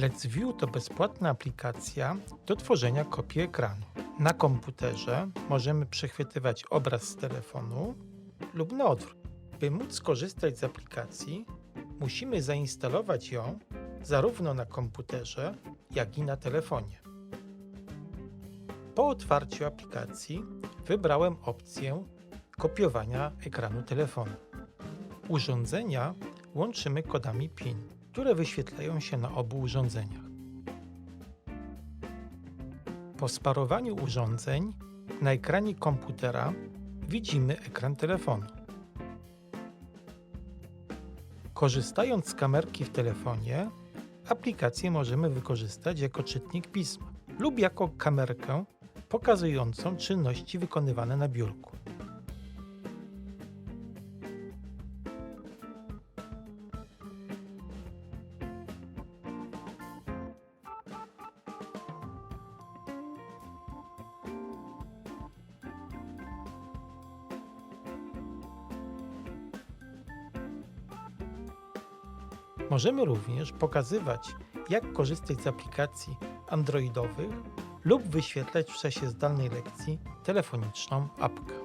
Let's View to bezpłatna aplikacja do tworzenia kopii ekranu. Na komputerze możemy przechwytywać obraz z telefonu lub na odwrót. By móc skorzystać z aplikacji, musimy zainstalować ją zarówno na komputerze, jak i na telefonie. Po otwarciu aplikacji wybrałem opcję kopiowania ekranu telefonu. Urządzenia łączymy kodami PIN, które wyświetlają się na obu urządzeniach. Po sparowaniu urządzeń na ekranie komputera widzimy ekran telefonu. Korzystając z kamerki w telefonie, aplikację możemy wykorzystać jako czytnik pisma lub jako kamerkę pokazującą czynności wykonywane na biurku. Możemy również pokazywać, jak korzystać z aplikacji Androidowych lub wyświetlać w czasie zdalnej lekcji telefoniczną apkę.